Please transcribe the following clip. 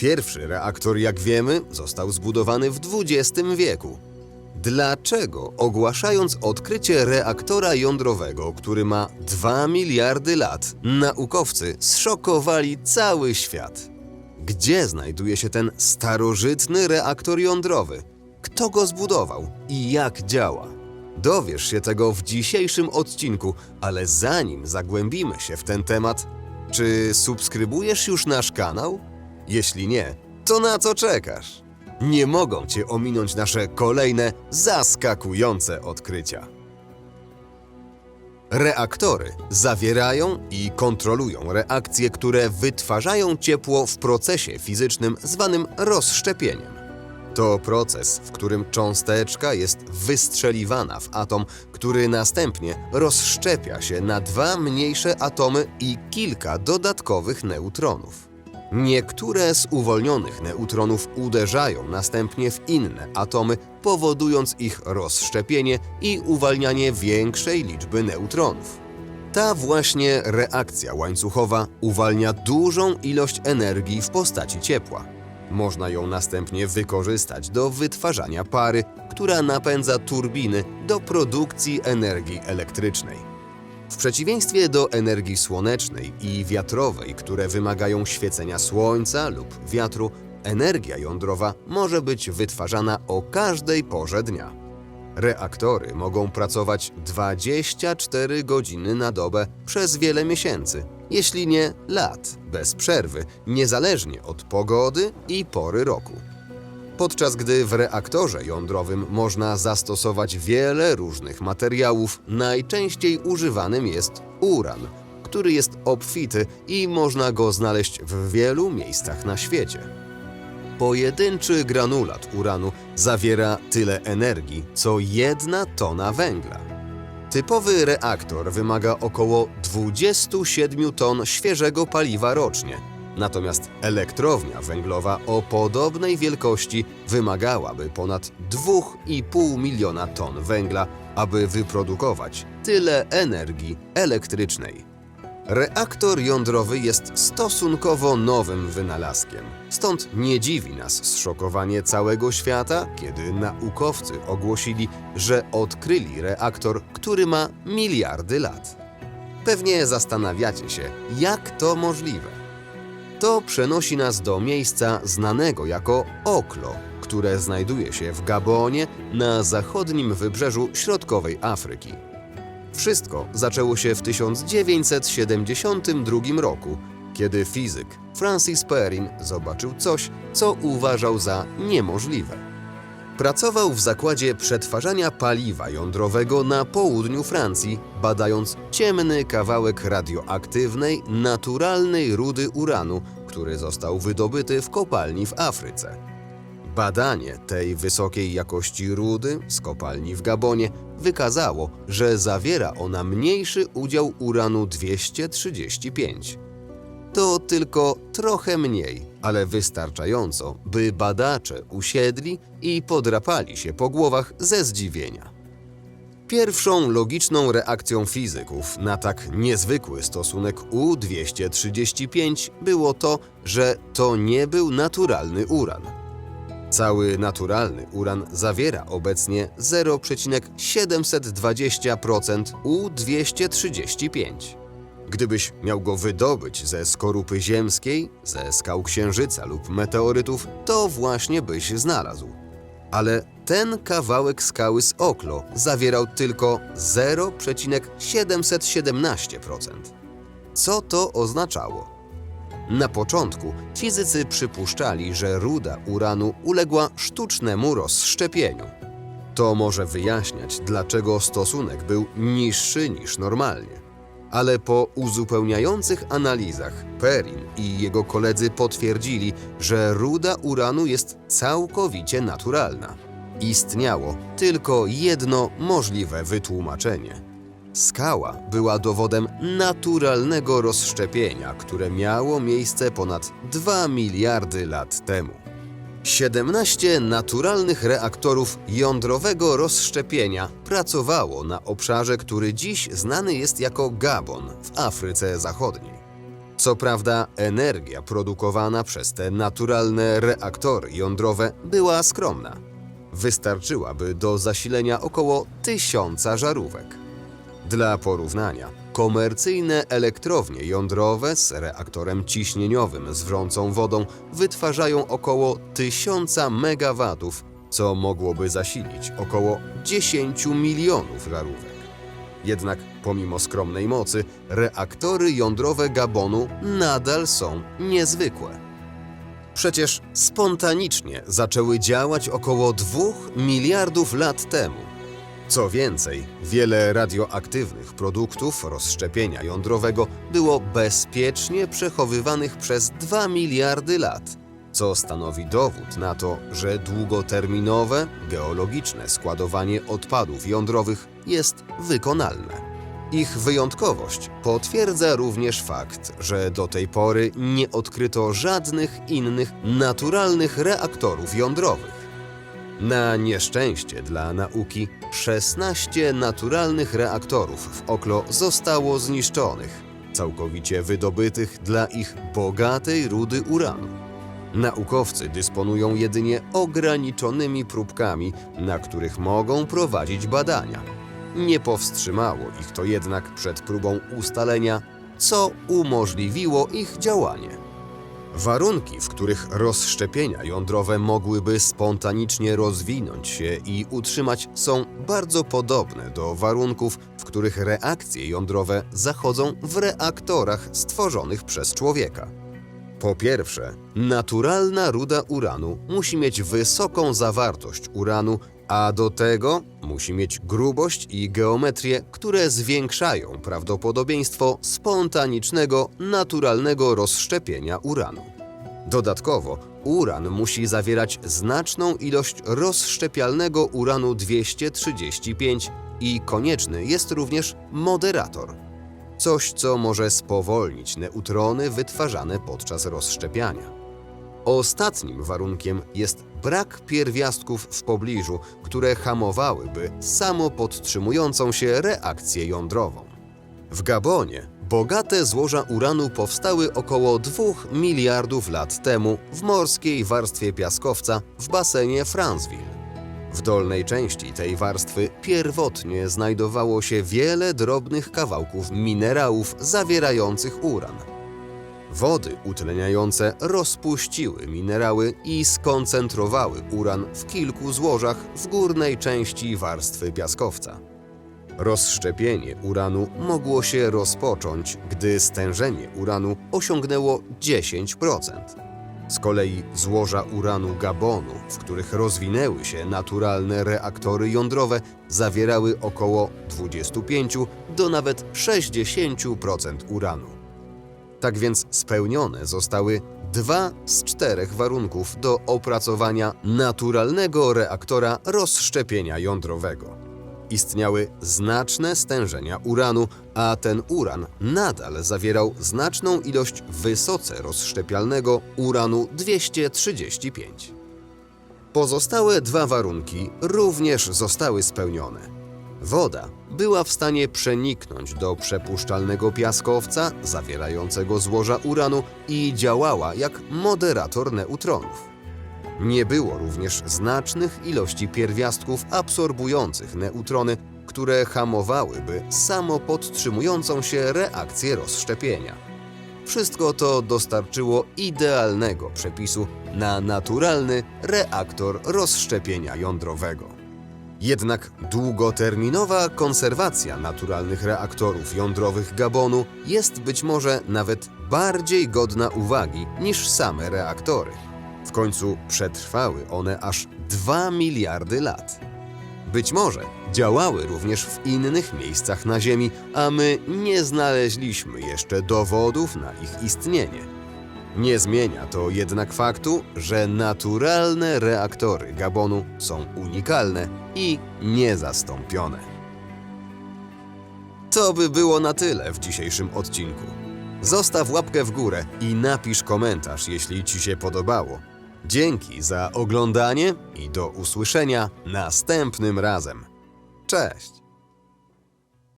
Pierwszy reaktor, jak wiemy, został zbudowany w XX wieku. Dlaczego, ogłaszając odkrycie reaktora jądrowego, który ma 2 miliardy lat, naukowcy zszokowali cały świat? Gdzie znajduje się ten starożytny reaktor jądrowy? Kto go zbudował i jak działa? Dowiesz się tego w dzisiejszym odcinku, ale zanim zagłębimy się w ten temat, czy subskrybujesz już nasz kanał? Jeśli nie, to na co czekasz? Nie mogą Cię ominąć nasze kolejne zaskakujące odkrycia. Reaktory zawierają i kontrolują reakcje, które wytwarzają ciepło w procesie fizycznym zwanym rozszczepieniem. To proces, w którym cząsteczka jest wystrzeliwana w atom, który następnie rozszczepia się na dwa mniejsze atomy i kilka dodatkowych neutronów. Niektóre z uwolnionych neutronów uderzają następnie w inne atomy, powodując ich rozszczepienie i uwalnianie większej liczby neutronów. Ta właśnie reakcja łańcuchowa uwalnia dużą ilość energii w postaci ciepła. Można ją następnie wykorzystać do wytwarzania pary, która napędza turbiny do produkcji energii elektrycznej. W przeciwieństwie do energii słonecznej i wiatrowej, które wymagają świecenia słońca lub wiatru, energia jądrowa może być wytwarzana o każdej porze dnia. Reaktory mogą pracować 24 godziny na dobę przez wiele miesięcy, jeśli nie lat, bez przerwy, niezależnie od pogody i pory roku. Podczas gdy w reaktorze jądrowym można zastosować wiele różnych materiałów, najczęściej używanym jest uran, który jest obfity i można go znaleźć w wielu miejscach na świecie. Pojedynczy granulat uranu zawiera tyle energii, co jedna tona węgla. Typowy reaktor wymaga około 27 ton świeżego paliwa rocznie, natomiast elektrownia węglowa o podobnej wielkości wymagałaby ponad 2,5 miliona ton węgla, aby wyprodukować tyle energii elektrycznej. Reaktor jądrowy jest stosunkowo nowym wynalazkiem. Stąd nie dziwi nas zszokowanie całego świata, kiedy naukowcy ogłosili, że odkryli reaktor, który ma miliardy lat. Pewnie zastanawiacie się, jak to możliwe. To przenosi nas do miejsca znanego jako Oklo, które znajduje się w Gabonie na zachodnim wybrzeżu środkowej Afryki. Wszystko zaczęło się w 1972 roku, kiedy fizyk Francis Perrin zobaczył coś, co uważał za niemożliwe. Pracował w zakładzie przetwarzania paliwa jądrowego na południu Francji, badając ciemny kawałek radioaktywnej, naturalnej rudy uranu, który został wydobyty w kopalni w Afryce. Badanie tej wysokiej jakości rudy z kopalni w Gabonie wykazało, że zawiera ona mniejszy udział uranu 235. To tylko trochę mniej, ale wystarczająco, by badacze usiedli i podrapali się po głowach ze zdziwienia. Pierwszą logiczną reakcją fizyków na tak niezwykły stosunek U-235 było to, że to nie był naturalny uran. Cały naturalny uran zawiera obecnie 0,720% U-235. Gdybyś miał go wydobyć ze skorupy ziemskiej, ze skał księżyca lub meteorytów, to właśnie byś znalazł. Ale ten kawałek skały z Oklo zawierał tylko 0,717%. Co to oznaczało? Na początku fizycy przypuszczali, że ruda uranu uległa sztucznemu rozszczepieniu. To może wyjaśniać, dlaczego stosunek był niższy niż normalnie. Ale po uzupełniających analizach Perrin i jego koledzy potwierdzili, że ruda uranu jest całkowicie naturalna. Istniało tylko jedno możliwe wytłumaczenie. Skała była dowodem naturalnego rozszczepienia, które miało miejsce ponad 2 miliardy lat temu. 17 naturalnych reaktorów jądrowego rozszczepienia pracowało na obszarze, który dziś znany jest jako Gabon w Afryce Zachodniej. Co prawda, energia produkowana przez te naturalne reaktory jądrowe była skromna. Wystarczyłaby do zasilenia około tysiąca żarówek. Dla porównania, komercyjne elektrownie jądrowe z reaktorem ciśnieniowym z wrącą wodą wytwarzają około 1000 megawatów, co mogłoby zasilić około 10 milionów żarówek. Jednak pomimo skromnej mocy, reaktory jądrowe Gabonu nadal są niezwykłe. Przecież spontanicznie zaczęły działać około 2 miliardów lat temu. Co więcej, wiele radioaktywnych produktów rozszczepienia jądrowego było bezpiecznie przechowywanych przez 2 miliardy lat, co stanowi dowód na to, że długoterminowe, geologiczne składowanie odpadów jądrowych jest wykonalne. Ich wyjątkowość potwierdza również fakt, że do tej pory nie odkryto żadnych innych naturalnych reaktorów jądrowych. Na nieszczęście dla nauki 16 naturalnych reaktorów w Oklo zostało zniszczonych, całkowicie wydobytych dla ich bogatej rudy uranu. Naukowcy dysponują jedynie ograniczonymi próbkami, na których mogą prowadzić badania. Nie powstrzymało ich to jednak przed próbą ustalenia, co umożliwiło ich działanie. Warunki, w których rozszczepienia jądrowe mogłyby spontanicznie rozwinąć się i utrzymać, są bardzo podobne do warunków, w których reakcje jądrowe zachodzą w reaktorach stworzonych przez człowieka. Po pierwsze, naturalna ruda uranu musi mieć wysoką zawartość uranu, a do tego musi mieć grubość i geometrię, które zwiększają prawdopodobieństwo spontanicznego, naturalnego rozszczepienia uranu. Dodatkowo, uran musi zawierać znaczną ilość rozszczepialnego uranu 235 i konieczny jest również moderator coś, co może spowolnić neutrony wytwarzane podczas rozszczepiania. Ostatnim warunkiem jest brak pierwiastków w pobliżu, które hamowałyby samopodtrzymującą się reakcję jądrową. W Gabonie bogate złoża uranu powstały około 2 miliardów lat temu w morskiej warstwie piaskowca w basenie Franceville. W dolnej części tej warstwy pierwotnie znajdowało się wiele drobnych kawałków minerałów zawierających uran. Wody utleniające rozpuściły minerały i skoncentrowały uran w kilku złożach w górnej części warstwy piaskowca. Rozszczepienie uranu mogło się rozpocząć, gdy stężenie uranu osiągnęło 10%. Z kolei złoża uranu Gabonu, w których rozwinęły się naturalne reaktory jądrowe, zawierały około 25 do nawet 60% uranu. Tak więc spełnione zostały dwa z czterech warunków do opracowania naturalnego reaktora rozszczepienia jądrowego istniały znaczne stężenia uranu, a ten uran nadal zawierał znaczną ilość wysoce rozszczepialnego uranu 235. Pozostałe dwa warunki również zostały spełnione. Woda była w stanie przeniknąć do przepuszczalnego piaskowca zawierającego złoża uranu i działała jak moderator neutronów. Nie było również znacznych ilości pierwiastków absorbujących neutrony, które hamowałyby samopodtrzymującą się reakcję rozszczepienia. Wszystko to dostarczyło idealnego przepisu na naturalny reaktor rozszczepienia jądrowego. Jednak długoterminowa konserwacja naturalnych reaktorów jądrowych Gabonu jest być może nawet bardziej godna uwagi niż same reaktory. W końcu przetrwały one aż 2 miliardy lat. Być może działały również w innych miejscach na Ziemi, a my nie znaleźliśmy jeszcze dowodów na ich istnienie. Nie zmienia to jednak faktu, że naturalne reaktory Gabonu są unikalne i niezastąpione. To by było na tyle w dzisiejszym odcinku. Zostaw łapkę w górę i napisz komentarz, jeśli Ci się podobało. Dzięki za oglądanie i do usłyszenia następnym razem. Cześć!